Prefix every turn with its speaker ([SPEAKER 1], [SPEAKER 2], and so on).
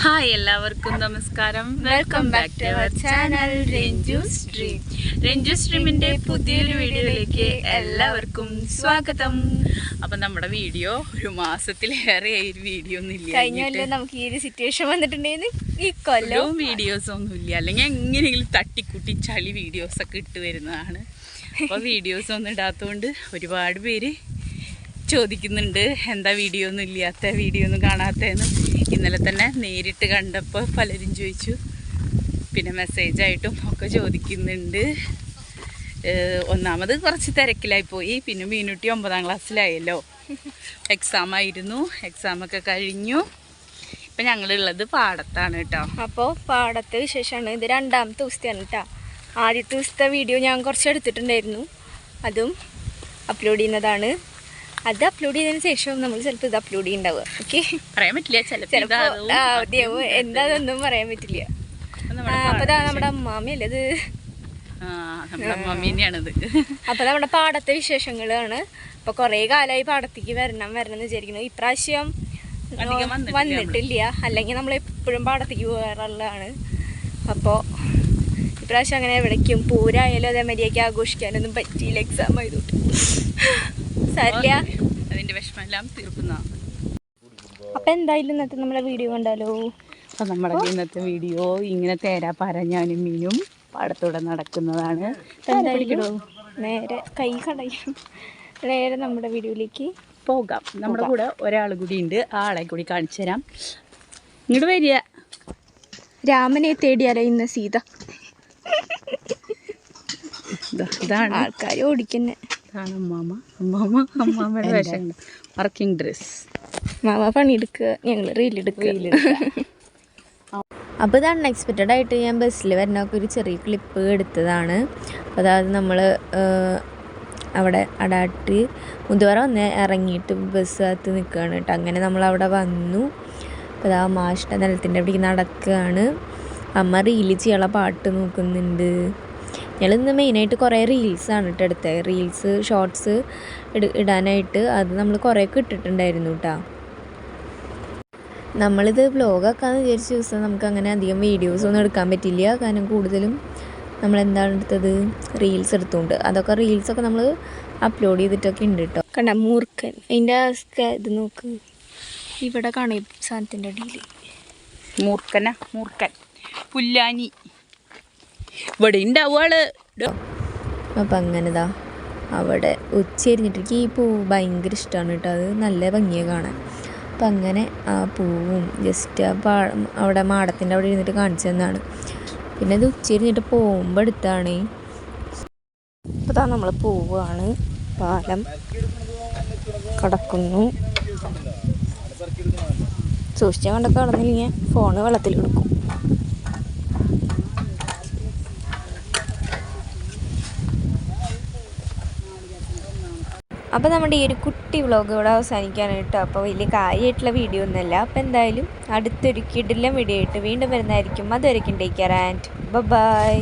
[SPEAKER 1] Hi എല്ലാവർക്കും നമസ്കാരം. Welcome back to our channel Ranju stream Ranju സ്ട്രീമിന്റെ പുതിയൊരു വീഡിയോയിലേക്ക് എല്ലാവർക്കും സ്വാഗതം. അപ്പൊ നമ്മുടെ വീഡിയോ ഒരു മാസത്തിലേറെ വീഡിയോ ഒന്നും ഇല്ല
[SPEAKER 2] കഴിഞ്ഞ കൊല്ലം നമുക്ക് ഈ ഒരു സിറ്റുവേഷൻ വന്നിട്ടുണ്ടായിരുന്നു. ഈ കൊല്ലവും
[SPEAKER 1] വീഡിയോസ് ഒന്നും ഇല്ല. അല്ലെങ്കിൽ എങ്ങനെയെങ്കിലും തട്ടിക്കൂട്ടി ചളി വീഡിയോസ് ഒക്കെ ഇട്ട് വരുന്നതാണ്. അപ്പോൾ വീഡിയോസ് ഒന്നും ഇടാത്തതുകൊണ്ട് ഒരുപാട് പേര് ചോദിക്കുന്നുണ്ട് എന്താ വീഡിയോ ഒന്നും ഇല്ലാത്ത വീഡിയോ ഒന്നും കാണാത്തതെന്ന്. ഇന്നലെ തന്നെ നേരിട്ട് കണ്ടപ്പോൾ പലരും ചോദിച്ചു. പിന്നെ മെസ്സേജായിട്ടും ഒക്കെ ചോദിക്കുന്നുണ്ട്. ഒന്നാമത് കുറച്ച് തിരക്കിലായി പോയി. പിന്നെ മീനുട്ടി ഒമ്പതാം ക്ലാസ്സിലായല്ലോ. എക്സാം ആയിരുന്നു. എക്സാമൊക്കെ കഴിഞ്ഞു. ഇപ്പം ഞങ്ങളുള്ളത് പാടത്താണ് കേട്ടോ.
[SPEAKER 2] അപ്പോൾ പാടത്തെ വിശേഷമാണ്. ഇത് രണ്ടാമത്തെ ദിവസത്തെയാണ് കേട്ടോ. ആദ്യത്തെ ദിവസത്തെ വീഡിയോ ഞാൻ കുറച്ച് എടുത്തിട്ടുണ്ടായിരുന്നു. അതും അപ്ലോഡ് ചെയ്യുന്നതാണ്. അത് അപ്ലോഡ് ചെയ്തതിന് ശേഷം നമ്മൾ ചിലപ്പോൾ ഇത് അപ്ലോഡ് ചെയ്യുന്നുണ്ടാവുക ഓക്കെ
[SPEAKER 1] പറയാൻ പറ്റില്ല ചിലപ്പോൾ
[SPEAKER 2] ചിലപ്പോൾ
[SPEAKER 1] ഇതാവും.
[SPEAKER 2] പറയാൻ പറ്റില്ല. ഇതാ നമ്മുടെ അമ്മാമ്മയല്ലേ ഇത്?
[SPEAKER 1] ആ നമ്മുടെ
[SPEAKER 2] പാടത്തെ വിശേഷങ്ങളാണ്. അപ്പൊ കൊറേ കാലമായി പാടത്തേക്ക് വരണം വരണം എന്ന് വിചാരിക്കുന്നു. ഇപ്രാവശ്യം
[SPEAKER 1] വന്നിട്ടില്ല
[SPEAKER 2] അല്ലെങ്കിൽ നമ്മൾ എപ്പോഴും പാടത്തേക്ക് പോകാറുള്ളതാണ്. അപ്പോൾ ഇപ്രാവശ്യം അങ്ങനെ എവിടേക്കും പൂരായാലും അതേമാതിരിയൊക്കെ ആഘോഷിക്കാനൊന്നും പറ്റിയില്ല. എക്സാം ആയതുകൊണ്ട്. സാരില്ല.
[SPEAKER 1] അതിന്റെ വിഷമെല്ലാം തീർക്കുന്ന
[SPEAKER 2] അപ്പം എന്തായാലും ഇന്നത്തെ നമ്മളെ വീഡിയോ കണ്ടാലോ?
[SPEAKER 1] അപ്പൊ നമ്മുടെ ഇന്നത്തെ വീഡിയോ ഇങ്ങനെ തേരാ പറഞ്ഞാനും മീനും പാടത്തൂടെ നടക്കുന്നതാണ്.
[SPEAKER 2] എന്തായാലും നേരെ കൈ കടയും. നേരെ നമ്മുടെ വീഡിയോയിലേക്ക്
[SPEAKER 1] പോകാം. നമ്മുടെ കൂടെ ഒരാൾ കൂടി ഉണ്ട്. ആ ആളെ കൂടി കാണിച്ചു തരാം. ഇങ്ങോട്ട് വരിക.
[SPEAKER 2] രാമനെ തേടിയാലോ ഇന്ന് സീത?
[SPEAKER 1] ദാ ഇതാണ്.
[SPEAKER 2] ആൾക്കാർ ഓടിക്കുന്നേ.
[SPEAKER 1] ഇതാണ് അമ്മാമ അമ്മാമ അമ്മാമ്മയുടെ വേഷം വർക്കിംഗ് ഡ്രസ്.
[SPEAKER 2] മാമ പണിയെടുക്കുക ഞങ്ങൾ റീലെടുക്കുക അപ്പോൾ ഇത് അൺഎക്സ്പെക്റ്റഡ് ആയിട്ട് ഞാൻ ബസ്സിൽ വരുന്നൊക്കെ ഒരു ചെറിയ ക്ലിപ്പ് എടുത്തതാണ്. അതായത് നമ്മൾ അവിടെ അടാട്ട് മുതുവറ വന്ന് ഇറങ്ങിയിട്ട് ബസ് അകത്ത് നിൽക്കുകയാണ് കേട്ടോ. അങ്ങനെ നമ്മൾ അവിടെ വന്നു. അപ്പോൾ അതാ മാഷ്ട നിലത്തിന്റെ അവിടേക്ക് നടക്കുകയാണ് അമ്മ റീൽ ചെയ്യാനുള്ള പാട്ട് നോക്കുന്നുണ്ട്. ഞങ്ങൾ ഇന്ന് മെയിനായിട്ട് കുറേ റീൽസാണ് കേട്ടോ എടുത്തത് റീൽസ് ഷോർട്സ് ഇടാനായിട്ട് അത് നമ്മൾ കുറേ ഇട്ടിട്ടുണ്ടായിരുന്നു കേട്ടോ നമ്മളിത് വ്ലോഗാക്കാന്ന് വിചാരിച്ച ദിവസം നമുക്ക് അങ്ങനെ അധികം വീഡിയോസൊന്നും എടുക്കാൻ പറ്റില്ല. കാരണം കൂടുതലും നമ്മൾ എന്താണ് എടുത്തത്? റീൽസ് എടുത്തുകൊണ്ട്. അതൊക്കെ റീൽസൊക്കെ നമ്മൾ അപ്ലോഡ് ചെയ്തിട്ടൊക്കെ ഉണ്ട് കേട്ടോ കണ്ട മൂർഖൻ. അതിന്റെ ഇത് നോക്ക്. ഇവിടെ കാണും സാധനത്തിന്റെ അടിയിൽ.
[SPEAKER 1] മൂർഖന? മൂർഖൻ. പുല്ലാനി. ഇവിടെ ഉണ്ട് അവൾ.
[SPEAKER 2] അപ്പം അങ്ങനെതാ. അവിടെ ഉച്ചരിഞ്ഞിട്ട് ഈ പൂവ് ഭയങ്കര ഇഷ്ടമാണ് കേട്ടോ. അത് നല്ല ഭംഗിയാണ് കാണാൻ. അപ്പം അങ്ങനെ ആ പൂവും ജസ്റ്റ് ആ പാ അവിടെ മാടത്തിന്റെ അവിടെ ഇരുന്നിട്ട് കാണിച്ചു തന്നാണ്. പിന്നെ അത് ഉച്ചരിഞ്ഞിട്ട് പോകുമ്പോൾ എടുത്താണ്. അപ്പോൾ നമ്മൾ പോവുകയാണ് പാലം കടക്കുന്നു. സൂക്ഷിച്ചാൽ കണ്ടൊക്കെ കടന്നില്ലെങ്കിൽ ഫോണ് വെള്ളത്തിൽ എടുക്കും. അപ്പോൾ നമ്മുടെ ഈ ഒരു കുട്ടി വ്ളോഗ് ഇവിടെ അവസാനിക്കാനായിട്ട് അപ്പോൾ വലിയ കാര്യമായിട്ടുള്ള വീഡിയോ ഒന്നുമല്ല. അപ്പോൾ എന്തായാലും അടുത്തൊരു കിടിലം വീഡിയോ ആയിട്ട് വീണ്ടും വരുന്നതായിരിക്കും. അതുവരെയ്ക്കും ടേക്ക് കെയർ ആൻഡ് ബൈ